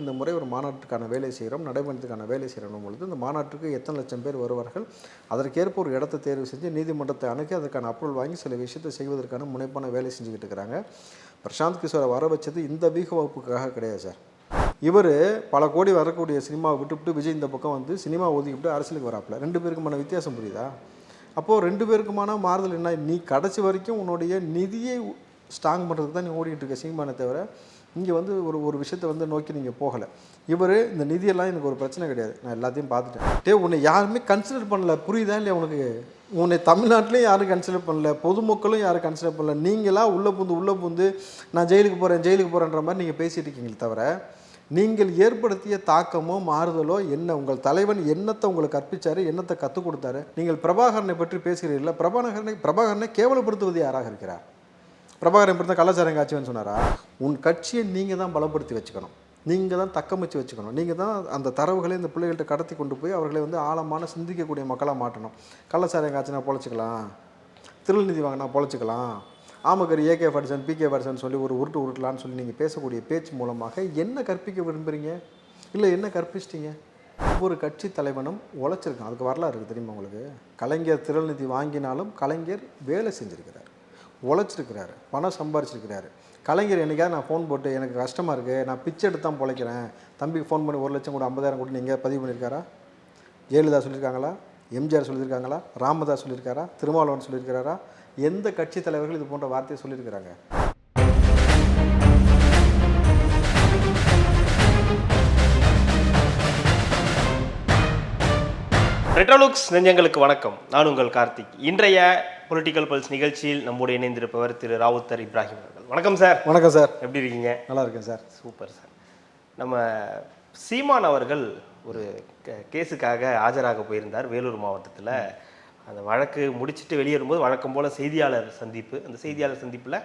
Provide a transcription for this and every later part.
இந்த முறை ஒரு மாநாட்டுக்கான வேலை செய்கிறோம் நடைபயணத்துக்கான வேலை செய்கிறோம் பொழுது இந்த மாநாட்டுக்கு எத்தனை லட்சம் பேர் வருவார்கள் அதற்கேற்ப ஒரு இடத்தை தேர்வு செஞ்சு நீதிமன்றத்தை அணுகி அதற்கான அப்ரூவல் வாங்கி சில விஷயத்தை செய்வதற்கான முனைப்பான வேலை செஞ்சுக்கிட்டு இருக்கிறாங்க. பிரசாந்த் கிஷோரை வர வச்சது இந்த வீக வகுப்புக்காக கிடையாது சார். இவர் பல கோடி வரக்கூடிய சினிமாவை விட்டுவிட்டு விஜய் இந்த பக்கம் வந்து சினிமா ஒதுக்கிவிட்டு அரசியலுக்கு வராப்புல. ரெண்டு பேருக்குமான வித்தியாசம் புரியுதா? அப்போது ரெண்டு பேருக்குமான மாறுதல் என்ன? நீ கடைசி வரைக்கும் உன்னுடைய நிதியை ஸ்ட்ராங் பண்ணுறதுக்கு தான் நீ ஓடிட்டு இருக்க சினிமானே தவிர இங்கே வந்து ஒரு ஒரு விஷயத்தை வந்து நோக்கி நீங்கள் போகலை. இவர் இந்த நிதியெல்லாம் எனக்கு ஒரு பிரச்சனை கிடையாது. நான் எல்லாத்தையும் பார்த்துட்டேன். டே உன்னை யாருமே கன்சிடர் பண்ணல. புரியுதா இல்லையா உனக்கு? உன்னை தமிழ்நாட்டிலையும் யாரும் கன்சிடர் பண்ணல. பொதுமக்களும் யாரும் கன்சிடர் பண்ணல. நீங்களாக உள்ளே பூந்து உள்ளே பூந்து நான் ஜெயிலுக்கு போகிறேன் ஜெயிலுக்கு போகிறேன்ற மாதிரி நீங்கள் பேசிட்டு இருக்கீங்களே தவிர நீங்கள் ஏற்படுத்திய தாக்கமோ மாறுதலோ என்ன? உங்கள் தலைவன் என்னத்தை உங்களுக்கு கற்பித்தார் என்னத்தை கற்றுக் கொடுத்தாரு? நீங்கள் பிரபாகரனை பற்றி பேசுகிறீர்கள் பிரபாகரனை பிரபாகரனை கேவலப்படுத்துவது யாராக இருக்கிறார்? பிரபாகரன் இப்படி தான் கலாச்சாரம் காட்சின்னு சொன்னாரா? உன் கட்சியை நீங்கள் தான் பலப்படுத்தி வச்சுக்கணும். நீங்கள் தான் தக்கமிச்சு வச்சுக்கணும். நீங்கள் தான் அந்த தரவுகளை இந்த பிள்ளைகள்கிட்ட கடத்தி கொண்டு போய் அவர்களை வந்து ஆழமான சிந்திக்கக்கூடிய மக்களாக மாட்டணும். கள்ளச்சாரம் காய்ச்சினா பொழைச்சிக்கலாம். திருநிதி வாங்கினா பொழைச்சிக்கலாம். ஆமக்கர் ஏகே ஃபட்சன் பிகே ஃபட்சன் சொல்லி ஒரு உருட்டு உருட்டலான்னு சொல்லி நீங்கள் பேசக்கூடிய பேச்சு மூலமாக என்ன கற்பிக்க விரும்புகிறீங்க இல்லை என்ன கற்பிச்சிட்டிங்க? ஒவ்வொரு கட்சி தலைவனும் உழைச்சிருக்கான். அதுக்கு வரலாறு இருக்குது தெரியுமா உங்களுக்கு? கலைஞர் திருநிதி வாங்கினாலும் கலைஞர் வேலை செஞ்சுருக்கிறார். உழைச்சிருக்கிறாரு பணம் சம்பாரிச்சிருக்கிறாரு. கலைஞர் என்னைக்காவது நான் ஃபோன் போட்டு எனக்கு கஷ்டமாக இருக்குது நான் பிச்சை எடுத்து தான் பிழைக்கிறேன். தம்பிக்கு ஃபோன் பண்ணி ஒரு லட்சம் கூட ஐம்பதாயிரம் கூட நீங்கள் பதிவு பண்ணியிருக்காரா ஜெயலலிதா சொல்லியிருக்காங்களா எம்ஜிஆர் சொல்லியிருக்காங்களா ராமதாஸ் சொல்லியிருக்காரா திருமாவளவன் சொல்லியிருக்காரா எந்த கட்சி தலைவர்கள் இது போன்ற வார்த்தையை சொல்லியிருக்கிறாங்க ரெட்ரோலுக்ஸ் நெஞ்சங்களுக்கு வணக்கம். நான் உங்கள் கார்த்திக். இன்றைய பொலிட்டிக்கல் பல்ஸ் நிகழ்ச்சியில் நம்முடைய இணைந்திருப்பவர் திரு ராவுத்தர் இப்ராஹிம் அவர்கள். வணக்கம் சார். வணக்கம் சார். எப்படி இருக்கீங்க? நல்லா இருக்கேன் சார். Super sir. நம்ம சீமான் அவர்கள் ஒரு கே- கேஸுக்காக ஆஜராக போயிருந்தார் வேலூர் மாவட்டத்தில். அந்த வழக்கு முடிச்சிட்டு வெளியே வரும்போது வழக்கம் போல் செய்தியாளர் சந்திப்பு. அந்த செய்தியாளர் சந்திப்பில்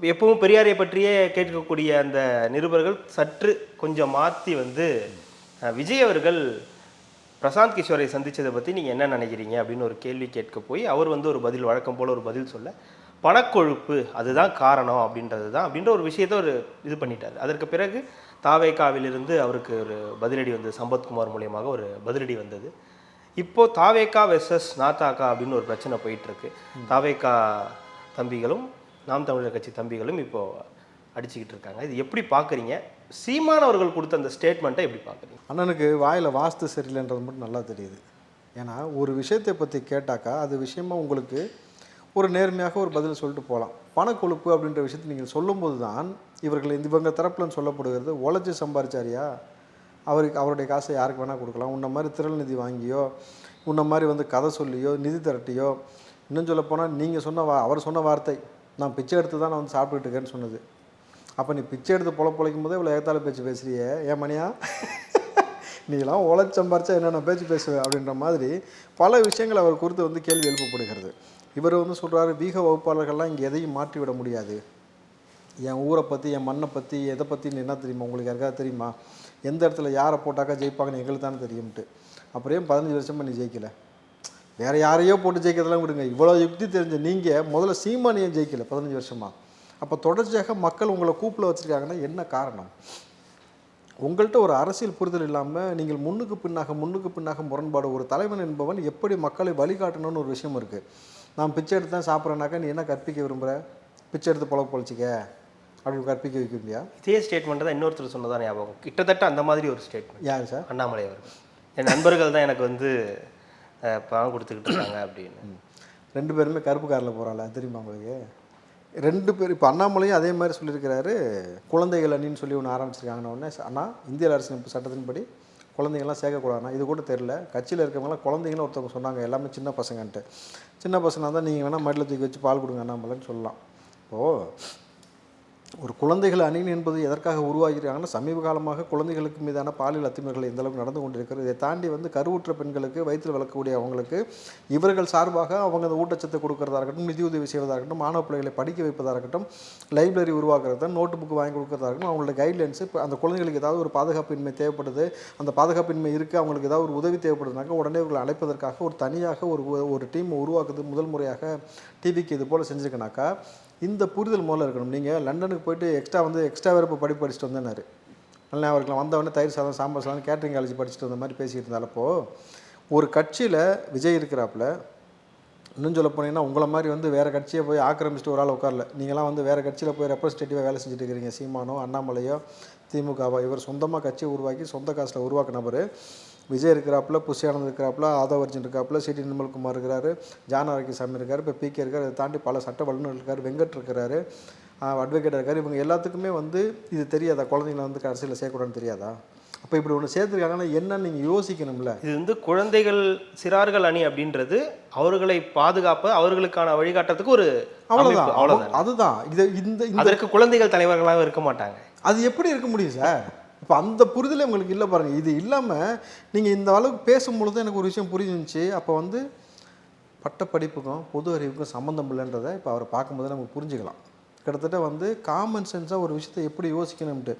எப்பவும் பெரியாரை பற்றியே கேட்கக்கூடிய அந்த நிருபர்கள் சற்று கொஞ்சம் மாற்றி வந்து விஜய் அவர்கள் பிரசாந்த் கிஷோரை சந்திச்சதை பற்றி நீங்கள் என்ன நினைக்கிறீங்க அப்படின்னு ஒரு கேள்வி கேட்க போய் அவர் வந்து ஒரு பதில் வழக்கம் போல் ஒரு பதில் சொல்ல பணக்கொழுப்பு அதுதான் காரணம் அப்படின்றது தான் அப்படின்ற ஒரு விஷயத்தை ஒரு இது பண்ணிட்டார். அதற்கு பிறகு தாவேக்காவிலிருந்து அவருக்கு ஒரு பதிலடி வந்தது. சம்பத்குமார் மூலியமாக ஒரு பதிலடி வந்தது. இப்போ தாவேக்கா வெர்சஸ் நாத்தாக்கா அப்படின்னு ஒரு பிரச்சனை போயிட்டு இருக்கு. தாவேக்கா தம்பிகளும் நாம் தமிழர் கட்சி தம்பிகளும் இப்போ அடிச்சுக்கிட்டு இருக்காங்க இது எப்படி பார்க்குறீங்க? சீமான் அவர்கள் கொடுத்த அந்த ஸ்டேட்மெண்ட்டை எப்படி பார்க்குறீங்க? அண்ணனுக்கு வாயில் வாஸ்து சரியில்லைன்றது மட்டும் நல்லா தெரியுது. ஏன்னா ஒரு விஷயத்தை பற்றி கேட்டாக்கா அது விஷயமா உங்களுக்கு ஒரு நேர்மையாக ஒரு பதில் சொல்லிட்டு போகலாம். பணக்கொழுப்பு அப்படின்ற விஷயத்தை நீங்கள் சொல்லும்போது தான் இவர்கள் இந்த இவங்க தரப்புலன்னு சொல்லப்படுகிறது உழைச்சி சம்பாரிச்சாரியா? அவருக்கு அவருடைய காசை யாருக்கு வேணால் கொடுக்கலாம். உன்ன மாதிரி திரள் நிதி வாங்கியோ உன்ன மாதிரி வந்து கதை சொல்லியோ நிதி திரட்டியோ இன்னும் சொல்லப்போனால் நீங்கள் சொன்ன வா அவர் சொன்ன வார்த்தை நான் பிச்சை எடுத்து தான் நான் வந்து சாப்பிட்டுட்டு இருக்கேன்னு சொன்னது. அப்போ நீ பிச்சை எடுத்து பொழ பொழைக்கும் போதே இவ்வளோ ஏத்தால பேச்சு பேசுறியே. ஏன் மணியா? நீலாம் உழைச்சி சம்பாரிச்சா என்னென்ன பேச்சு பேசுவேன் அப்படின்ற மாதிரி பல விஷயங்கள் அவர் குறித்து வந்து கேள்வி எழுப்பப்படுகிறது. இவர் வந்து சொல்கிறாரு வீக வகுப்பாளர்கள்லாம் இங்கே எதையும் மாற்றி விட முடியாது. என் ஊரை பற்றி என் மண்ணை பற்றி எதை பற்றின்னு என்ன தெரியுமா? உங்களுக்கு யாருக்காவது தெரியுமா? எந்த இடத்துல யாரை போட்டாக்கா ஜெயிப்பாங்கன்னு எங்களுக்கு தானே தெரியும்ட்டு அப்புறம் பதினஞ்சு வருஷமாக நீ ஜெயிக்கல? வேறு யாரையோ போட்டு ஜெயிக்கிறதெல்லாம் விடுங்க. இவ்வளோ யுக்தி தெரிஞ்ச நீங்கள் முதல்ல சீமானியை ஜெயிக்கல பதினஞ்சு வருஷமா. அப்போ தொடர்ச்சியாக மக்கள் உங்களை கூப்பில் வச்சுருக்காங்கன்னா என்ன காரணம்? உங்கள்கிட்ட ஒரு அரசியல் புரிதல் இல்லாமல் நீங்கள் முன்னுக்கு பின்னாக முன்னுக்கு பின்னாக முரண்பாடு ஒரு தலைவன் என்பவன் எப்படி மக்களை வழிகாட்டணும்னு ஒரு விஷயம் இருக்குது நான் பிச்சை எடுத்து தான் சாப்பிட்றேனாக்கா நீ என்ன கற்பிக்க விரும்புகிற பிச்சை எடுத்து பொழ பொழைச்சிக்க. அப்படி கற்பிக்க வைக்கிறியா இதே ஸ்டேட்மெண்ட் தான் இன்னொருத்தர் சொன்னதான் ஞாபகம். கிட்டத்தட்ட அந்த மாதிரி ஒரு ஸ்டேட்மெண்ட் யார் சார்? அண்ணாமலை அவர்கள். என் நண்பர்கள் தான் எனக்கு வந்து பணம் கொடுத்துக்கிட்டு இருக்காங்க அப்படின்னு. ரெண்டு பேருமே கருப்பு காரில் போகிறாங்களா தெரியுமா உங்களுக்கு? ரெண்டு பேர் இப்போ அண்ணாமலையும் அதே மாதிரி சொல்லியிருக்கிறாரு குழந்தைகள் அணின்னு சொல்லி ஒன்று ஆரம்பிச்சிருக்காங்கன்னு உடனே அண்ணா இந்திய அரசின் சட்டத்தின்படி குழந்தைங்கள்லாம் சேர்க்கக்கூடாதுனா இது கூட தெரில கட்சியில் இருக்கவங்களாம் குழந்தைங்களும் ஒருத்தவங்க சொன்னாங்க எல்லாமே சின்ன பசங்கன்ட்டு. சின்ன பசங்க தான் நீங்கள் வேணால் மடியில் தூக்கி வச்சு பால் கொடுங்க அண்ணாமலைன்னு சொல்லலாம். இப்போது ஒரு குழந்தைகள் அணி என்பது எதற்காக உருவாகிறாங்கன்னா சமீப காலமாக குழந்தைகளுக்கு மீதான பாலியல் அத்துமீறல்கள் எந்த அளவுக்கு நடந்து கொண்டிருக்கிறது இதை தாண்டி வந்து கருவுற்ற பெண்களுக்கு வயிற்றில் வளர்க்கக்கூடிய அவங்களுக்கு இவர்கள் சார்பாக அவங்க அந்த ஊட்டச்சத்து கொடுக்கறதா இருக்கட்டும் நிதியுதவி செய்வதாக இருக்கட்டும் மாணவ பிள்ளைகளை படிக்க வைப்பதாக இருக்கட்டும் லைப்ரரி உருவாக்குறது நோட்டு புக்கு வாங்கி கொடுக்கறதா இருக்கட்டும் அவங்களோட கைட்லைன்ஸ் இப்போ அந்த குழந்தைகளுக்கு ஏதாவது ஒரு பாதுகாப்பின்மை தேவைப்படுது அந்த பாதுகாப்பின்மை இருக்குது அவங்களுக்கு ஏதாவது ஒரு உதவி தேவைப்படுதுனாக்கா உடனே இவர்களை அழைப்பதற்காக ஒரு தனியாக ஒரு ஒரு டீம் உருவாக்குது முதல் முறையாக டிவிக்கு இது போல் செஞ்சுருக்கனாக்கா இந்த புரிதல் முதல்ல இருக்கணும். நீங்கள் லண்டனுக்கு போயிட்டு எக்ஸ்ட்ரா வந்து எக்ஸ்ட்ரா வேறு இப்போ படிப்பு படிச்சுட்டு வந்தேனாரு நல்லா அவருக்கு வந்தவொடனே தயிர் சாதம் சாம்பார் சாதம் கேட்ரிங் காலேஜ் படிச்சுட்டு வந்த மாதிரி பேசிகிட்டு இருந்தாலப்போ ஒரு கட்சியில் விஜய் இருக்கிறாப்புல இன்னும் சொல்ல போனீங்கன்னா உங்களை மாதிரி வந்து வேறு கட்சியை போய் ஆக்கிரமிச்சிட்டு ஒரு ஆள் உட்காரல. நீங்களாம் வந்து வேறு கட்சியில் போய் ரெப்ரஸன்டேட்டிவாக வேலை செஞ்சுட்டு இருக்கிறீங்க. சீமானோ அண்ணாமலையோ திமுகவோ இவர் சொந்தமாக கட்சியை உருவாக்கி சொந்த காசில் உருவாக்க நபர் விஜய் இருக்கிறாப்புல புஷி ஆனந்த் இருக்கிறாப்புல ஆதவ் அர்ஜுன் இருக்காப்புல சிடி நிர்மல்குமார் இருக்காரு ஜான் ஆரோக்கியசாமி இருக்காரு இப்போ பிகே இருக்காரு அதை தாண்டி பல சட்ட வல்லுநர் இருக்காரு வெங்கட் இருக்கிறாரு அட்வொகேட் இருக்காரு. இவங்க எல்லாத்துக்குமே வந்து இது தெரியாதா? குழந்தைங்களை வந்து அரசியலில் சேர்க்கக்கூடாதுன்னு தெரியாதா? அப்போ இப்படி ஒன்று சேர்த்துருக்காங்கன்னா என்னன்னு நீங்கள் யோசிக்கணும்ல. இது வந்து குழந்தைகள் சிறார்கள் அணி அப்படின்றது அவர்களை பாதுகாப்பு அவர்களுக்கான வழிகாட்டுறதுக்கு ஒரு. அவ்வளோதான் அவ்வளவுதான். அதுதான். இது இந்த அதற்கு குழந்தைகள் தலைவர்களாக இருக்க மாட்டாங்க. அது எப்படி இருக்க முடியும் சார்? இப்போ அந்த புரிதலே உங்களுக்கு இல்லை பாருங்கள் இது இல்லாமல் நீங்கள் இந்த அளவுக்கு பேசும்பொழுது எனக்கு ஒரு விஷயம் புரிஞ்சிருந்துச்சு அப்போ வந்து பட்டப்படிப்புக்கும் பொது அறிவுக்கும் சம்மந்தம் இல்லைன்றதை இப்போ அவரை பார்க்கும்போது நமக்கு புரிஞ்சுக்கலாம். கிட்டத்தட்ட வந்து காமன் சென்ஸாக ஒரு விஷயத்தை எப்படி யோசிக்கணும்ட்டு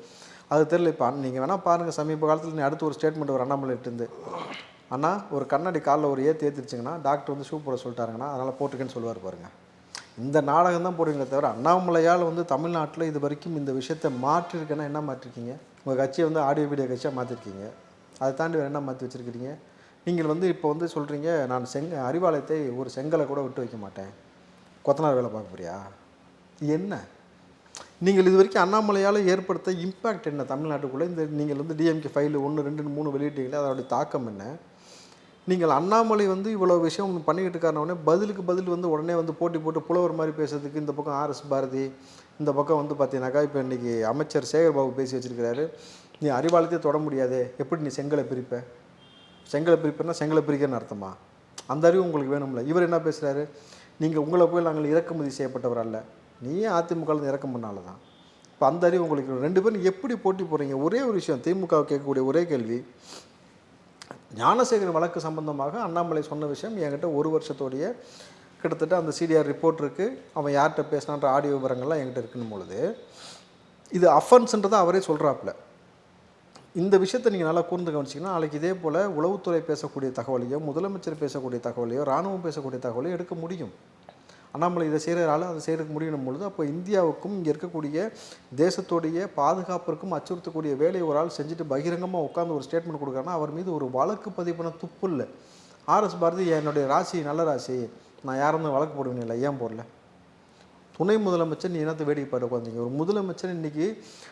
அது தெரியல. இப்போ நீங்கள் வேணால் பாருங்கள் சமீப காலத்தில் நீ அடுத்து ஒரு ஸ்டேட்மெண்ட் ஒரு அண்ணாமலைட்டு அண்ணா ஒரு கண்ணாடி காலில் ஒரு ஏற்றி ஏற்றிருச்சிங்கன்னா டாக்டர் வந்து ஷூ போட சொல்லிட்டாருங்கன்னா அதனால் போட்டுக்கன்னு சொல்லுவார் பாருங்கள் இந்த நாடகம் தான் போடுவீங்களே தவிர அண்ணாமலையால் வந்து தமிழ்நாட்டில் இது வரைக்கும் இந்த விஷயத்தை மாற்றிருக்கேன்னா என்ன மாற்றிருக்கீங்க? உங்கள் கட்சியை வந்து ஆடியோ வீடியோ கட்சியாக மாற்றிருக்கீங்க. அதை தாண்டி வேறு என்ன மாற்றி வச்சுருக்கிறீங்க? நீங்கள் வந்து இப்போ வந்து சொல்கிறீங்க நான் செங் அறிவாலயத்தை ஒரு செங்கலை கூட விட்டு வைக்க மாட்டேன். கொத்தனார் வேலை பார்க்க போறியா? என்ன? நீங்கள் இது வரைக்கும் அண்ணாமலையால் ஏற்படுத்த இம்பேக்ட் என்ன தமிழ்நாட்டுக்குள்ளே? இந்த நீங்கள் வந்து டிஎம்கே ஃபைல் ஒன்று ரெண்டு மூணு வெளியிட்டீங்களே அதோடைய தாக்கம் என்ன? நீங்கள் அண்ணாமலை வந்து இவ்வளோ விஷயம் பண்ணிக்கிட்டு இருக்காருனே பதிலுக்கு பதில் வந்து உடனே வந்து போட்டி போட்டு புலவர் மாதிரி பேசுறதுக்கு இந்த பக்கம் ஆர்எஸ் பாரதி இந்த பக்கம் வந்து பார்த்தீங்கன்னாக்கா இப்போ இன்றைக்கி அமைச்சர் சேகர் பாபு பேசி வச்சிருக்கிறாரு. நீ அறிவாளத்தையே தொட முடியாதே. எப்படி நீ செங்கலை பிரிப்ப? செங்கலை பிரிப்பேன்னா செங்கலை பிரிக்கிறன்னு அர்த்தமா? அந்த அறிவு உங்களுக்கு வேணும்ல. இவர் என்ன பேசுகிறாரு நீங்கள் உங்களை போய் நாங்கள் இறக்குமதி செய்யப்பட்டவர் அல்ல. நீயே அதிமுகவில் இறக்கம் பண்ணால தான். இப்போ அந்த அறிவு உங்களுக்கு ரெண்டு பேரும் எப்படி போட்டி போடுறீங்க? ஒரே ஒரு விஷயம் திமுக கேட்கக்கூடிய ஒரே கேள்வி. ஞானசேகர் வழக்கு சம்பந்தமாக அண்ணாமலை சொன்ன விஷயம் என்கிட்ட ஒரு வருஷத்தோடைய கிட்டத்தட்ட அந்த சிடிஆர் ரிப்போர்ட் இருக்குது அவன் யார்கிட்ட பேசினான்ற ஆடியோ விவரங்கள்லாம் என்கிட்ட இருக்குன்னு பொழுது இது அஃபன்ஸுன்றதை அவரே சொல்கிறாப்புல இந்த விஷயத்தை நீங்கள் நல்லா கூர்ந்து கவனிச்சிங்கன்னா நாளைக்கு இதே போல் உளவுத்துறை பேசக்கூடிய தகவலையோ முதலமைச்சர் பேசக்கூடிய தகவலையோ ராணுவம் பேசக்கூடிய தகவலையோ எடுக்க முடியும். அண்ணாமலை இதை செய்கிறாரால அதை செய்கிறதுக்கு முடியும் பொழுது அப்போ இந்தியாவுக்கும் இங்கே இருக்கக்கூடிய தேசத்துடைய பாதுகாப்பிற்கும் அச்சுறுத்தக்கூடிய வேலையை ஒரு ஆள் செஞ்சுட்டு பகிரங்கமாக உட்காந்து ஒரு ஸ்டேட்மெண்ட் கொடுக்குறாங்கன்னா அவர் மீது ஒரு வழக்கு பதிவு பண்ண துப்பு இல்லை. ஆர்எஸ் பாரதி என்னுடைய ராசி நல்ல ராசி. நான் யாரும் வழக்கு போடுவேன் இல்லை ஏன் போடல? துணை முதலமைச்சர் நீ என்னத்தை வேடிக்கை பாட்டு உட்காந்தீங்க ஒரு முதலமைச்சர் இன்றைக்கி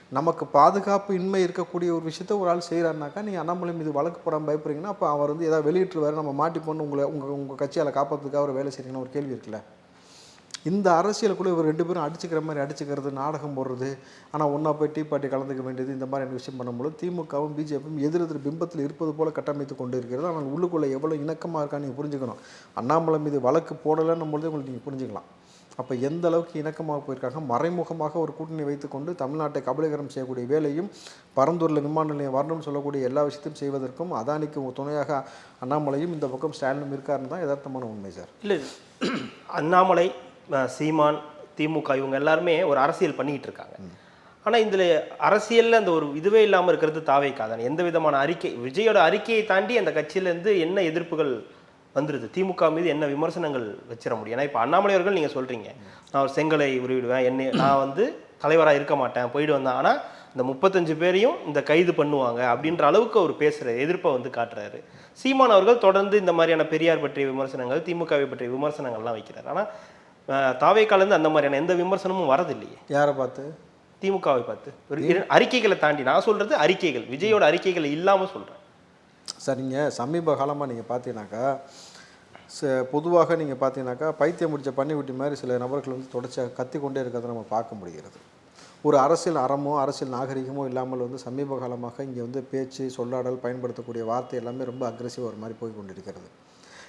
நமக்கு பாதுகாப்பு இன்மை இருக்கக்கூடிய ஒரு விஷயத்த ஒரு ஆள் செய்கிறாருனாக்கா நீங்கள் அண்ணாமலை மீது வழக்கு போடாமல் பயப்படுறீங்கன்னா அப்போ அவர் வந்து ஏதாவது வெளியிட்டுருவாரு நம்ம மாட்டிப்போன்னு உங்களை உங்கள் உங்கள் கட்சியால் காப்பாற்றுறதுக்காக ஒரு வேலை செய்கிறீங்கன்னு ஒரு கேள்வி இருக்குல்ல? இந்த அரசியலுக்குள்ளே இவர் ரெண்டு பேரும் அடிச்சுக்கிற மாதிரி அடிச்சுக்கிறது நாடகம் போடுறது ஆனால் ஒன்றா போய் டீ பார்ட்டி கலந்துக்க வேண்டியது இந்த மாதிரி விஷயம் பண்ணும்போது திமுகவும் பிஜேபியும் எதிரெதிர் பிம்பத்தில் இருப்பது போல கட்டமைத்து கொண்டு இருக்கிறது ஆனால் உள்ளுக்குள்ளே எவ்வளோ இணக்கமாக இருக்கான்னு நீங்கள் புரிஞ்சுக்கணும். அண்ணாமலை மீது வழக்கு போடலைன்னும் பொழுது உங்களுக்கு நீங்கள் புரிஞ்சுக்கலாம். அப்போ எந்த அளவுக்கு இணக்கமாக போயிருக்காங்க? மறைமுகமாக ஒரு கூட்டணி வைத்துக்கொண்டு தமிழ்நாட்டை கபலீகரம் செய்யக்கூடிய வேலையும் பரந்தூரில் விமான நிலையம் வரணும்னு சொல்லக்கூடிய எல்லா விஷயத்தையும் செய்வதற்கும் அதானிக்கு துணையாக அண்ணாமலையும் இந்த பக்கம் ஸ்டாலினும் இருக்காருன்னு தான் யதார்த்தமான உண்மை சார். இல்லை அண்ணாமலை சீமான் திமுக இவங்க எல்லாருமே ஒரு அரசியல் பண்ணிக்கிட்டு இருக்காங்க. ஆனால் இதில் அரசியலில் அந்த ஒரு இதுவே இல்லாமல் இருக்கிறது தாவேக்காதான் எந்த விதமான அறிக்கை விஜயோட அறிக்கையை தாண்டி அந்த கட்சியிலேருந்து என்ன எதிர்ப்புகள் வந்துடுது திமுக மீது என்ன விமர்சனங்கள் வச்சிட முடியும்? ஏன்னா இப்போ அண்ணாமலை அவர்கள் நீங்கள் சொல்கிறீங்க நான் ஒரு செங்கலை உருவிடுவேன் என்ன நான் வந்து தலைவராக இருக்க மாட்டேன் போயிட்டு வந்தேன். ஆனால் இந்த முப்பத்தஞ்சு பேரையும் இந்த கைது பண்ணுவாங்க அப்படின்ற அளவுக்கு அவர் பேசுகிற எதிர்ப்பை வந்து காட்டுறாரு. சீமான் அவர்கள் தொடர்ந்து இந்த மாதிரியான பெரியார் பற்றிய விமர்சனங்கள் திமுகவை பற்றிய விமர்சனங்கள்லாம் வைக்கிறார். ஆனால் தாவேக்காலேருந்து அந்த மாதிரியான எந்த விமர்சனமும் வரதில்லையே. யாரை பார்த்து? திமுகவை பார்த்து. அறிக்கைகளை தாண்டி நான் சொல்றது அறிக்கைகள் விஜயோட அறிக்கைகள் இல்லாமல் சொல்றேன். சார் நீங்கள் சமீப காலமாக நீங்கள் பார்த்தீங்கன்னாக்கா ச- பொதுவாக நீங்கள் பார்த்தீங்கன்னாக்கா பைத்தியம் முடிச்ச பண்ணி விட்டி மாதிரி சில நபர்கள் வந்து தொடர்ச்சியாக கத்தி கொண்டே இருக்கிறத நம்ம பார்க்க முடிகிறது. ஒரு அரசியல் அறமோ அரசியல் நாகரிகமோ இல்லாமல் வந்து சமீப காலமாக இங்கே வந்து பேச்சு சொல்லாடல் பயன்படுத்தக்கூடிய வார்த்தை எல்லாமே ரொம்ப அக்ரெசிவாக ஒரு மாதிரி போய் கொண்டிருக்கிறது.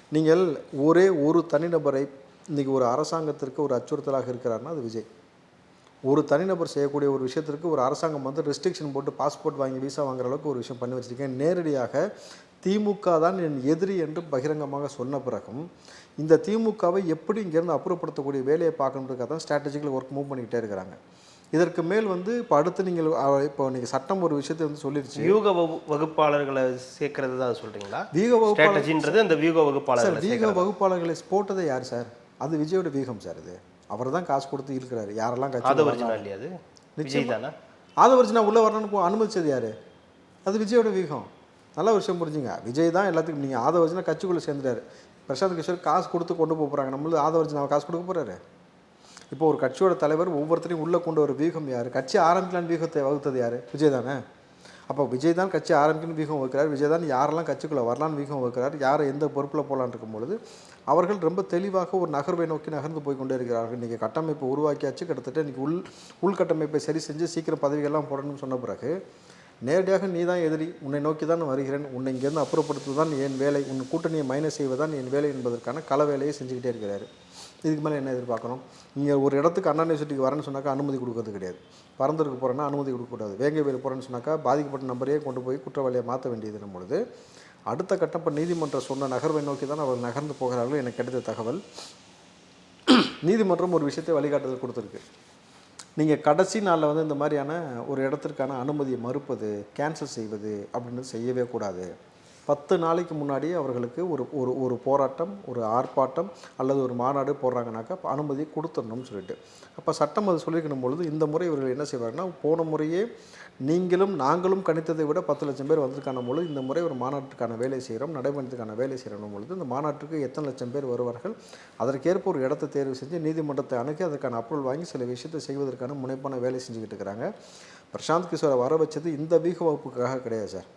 நீங்கள் ஒரே ஒரு தனிநபரை இன்றைக்கி ஒரு அரசாங்கத்திற்கு ஒரு அச்சுறுத்தலாக இருக்கிறாருன்னா அது விஜய். ஒரு தனிநபர் செய்யக்கூடிய ஒரு விஷயத்திற்கு ஒரு அரசாங்கம் வந்து ரெஸ்ட்ரிக்ஷன் போட்டு பாஸ்போர்ட் வாங்கி விசா வாங்குற அளவுக்கு ஒரு விஷயம் பண்ணி வச்சிருக்கேன். நேரடியாக திமுக தான் என் எதிரி என்று பகிரங்கமாக சொன்ன பிறகும் இந்த திமுகவை எப்படி இங்கேருந்து அப்புறப்படுத்தக்கூடிய வேலையை பார்க்கணுன்றதுக்காக தான் ஸ்ட்ராட்டஜிக்கல் ஒர்க் மூவ் பண்ணிக்கிட்டே இருக்கிறாங்க. இதற்கு மேல் வந்து இப்போ அடுத்து நீங்கள் இப்போ நீங்கள் சட்டம் ஒரு விஷயத்தை வந்து சொல்லிருச்சு. வியூக வகு- வகுப்பாளர்களை சேர்க்கறது தான் அது சொல்றீங்களா? வீக வகுப்பாளர் ஸ்ட்ராட்டஜின்றது அந்த வியூக சார் வகுப்பாளர்களை வீக சேர்க்கறது? வகுப்பாளர்களை போட்டதே யார் சார்? அது விஜயோட வீகம் சார் இது. அவர் தான் காசு கொடுத்து இருக்கிறாரு. யாரெல்லாம் கட்சி அது விஜய் தானே? ஆதவர்ஜினா உள்ளே வரணும்னு அனுமதிச்சது யார்? அது விஜயோட வீகம் நல்ல விஷயம் புரிஞ்சுங்க. விஜய் தான் எல்லாத்துக்கும் நீங்கள் ஆதவர்ஜினா கட்சிக்குள்ளே சேர்ந்துட்டாரு. பிரசாந்த் கிஷோர் காசு கொடுத்து கொண்டு போக போகிறாங்க நம்மளது ஆதவர்ஜினாவை காசு கொடுக்க போகிறாரு இப்போ ஒரு கட்சியோட தலைவர் ஒவ்வொருத்தரையும் உள்ளே கொண்டு வர வீகம் யார்? கட்சி ஆரம்பிக்கலான்னு வீகத்தை வகுத்தது யார்? விஜய் தானே? அப்போ விஜய் தான் கட்சி ஆரம்பிக்கணும் வீகம் வகுக்கிறார். விஜய் தான் யாரெல்லாம் கட்சிக்குள்ளே வரலான்னு வீகம் வகுக்கிறார். யாரை எந்த பொறுப்பில் போகலான்னு இருக்கும் பொழுது அவர்கள் ரொம்ப தெளிவாக ஒரு நகர்வை நோக்கி நகர்ந்து போய் கொண்டே இருக்கிறார்கள். இன்றைக்கி கட்டமைப்பு உருவாக்கியாச்சு. கிட்டத்தட்ட இன்றைக்கி உள் உள்கட்டமைப்பை சரி செஞ்சு சீக்கிரம் பதவிகள்லாம் போடணும்னு சொன்ன பிறகு நேரடியாக நீ தான் எதிரி உன்னை நோக்கி தான் நான் வருகிறேன். உன்னை இங்கேருந்து அப்புறப்படுத்துவதுதான் என் வேலை. உன் கூட்டணியை மைனஸ் செய்வதுதான் என் வேலை என்பதற்கான கள வேலையை செஞ்சுக்கிட்டே இருக்கிறாரு. இதுக்கு மேலே என்ன எதிர்பார்க்கணும்? நீங்கள் ஒரு இடத்துக்கு அண்ணா யூனிவர்சிட்டிக்கு வரேன்னு சொன்னாக்கா அனுமதி கொடுக்கறது கிடையாது. பரந்தூருக்கு போகிறேன்னா அனுமதி கொடுக்கக்கூடாது. வேங்கவேல் போகிறேன்னு சொன்னாக்கா பாதிக்கப்பட்ட நம்பரையே கொண்டு போய் குற்றவாளியை மாற்ற வேண்டியது பொழுது அடுத்த கட்டம் இப்போ நீதிமன்றம் சொன்ன நகர்வை நோக்கி தான் அவர்கள் நகர்ந்து போகிறார்கள் எனக்கு கிடைத்த தகவல். நீதிமன்றம் ஒரு விஷயத்தை வழிகாட்டுதல் கொடுத்துருக்கு. நீங்கள் கடைசி நாளில் வந்து இந்த மாதிரியான ஒரு இடத்திற்கான அனுமதியை மறுப்பது கேன்சல் செய்வது அப்படின்னு செய்யவே கூடாது. பத்து நாளைக்கு முன்னாடியே அவர்களுக்கு ஒரு ஒரு ஒரு போராட்டம் ஒரு ஆர்ப்பாட்டம் அல்லது ஒரு மாநாடு போடுறாங்கனாக்கா அனுமதி கொடுத்துடணும்னு சொல்லிட்டு. அப்போ சட்டம் அது சொல்லிக்கணும் பொழுது இந்த முறை இவர்கள் என்ன செய்வாங்கன்னா போன முறையே நீங்களும் நாங்களும் கணித்ததை விட பத்து லட்சம் பேர் வந்திருக்கான பொழுது இந்த முறை ஒரு மாநாட்டுக்கான வேலை செய்கிறோம் நடைபயணத்துக்கான வேலை செய்கிறோம் பொழுது இந்த மாநாட்டுக்கு எத்தனை லட்சம் பேர் வருவார்கள் அதற்கேற்ப ஒரு இடத்தை தேர்வு செஞ்சு நீதிமன்றத்தை அணுகி அதற்கான அப்ரூவல் வாங்கி சில விஷயத்தை செய்வதற்கான முனைப்பான வேலை செஞ்சுக்கிட்டு இருக்கிறாங்க. பிரசாந்த் கிஷோரை வர வச்சது இந்த வீக வகுப்புக்காக கிடையாது சார்.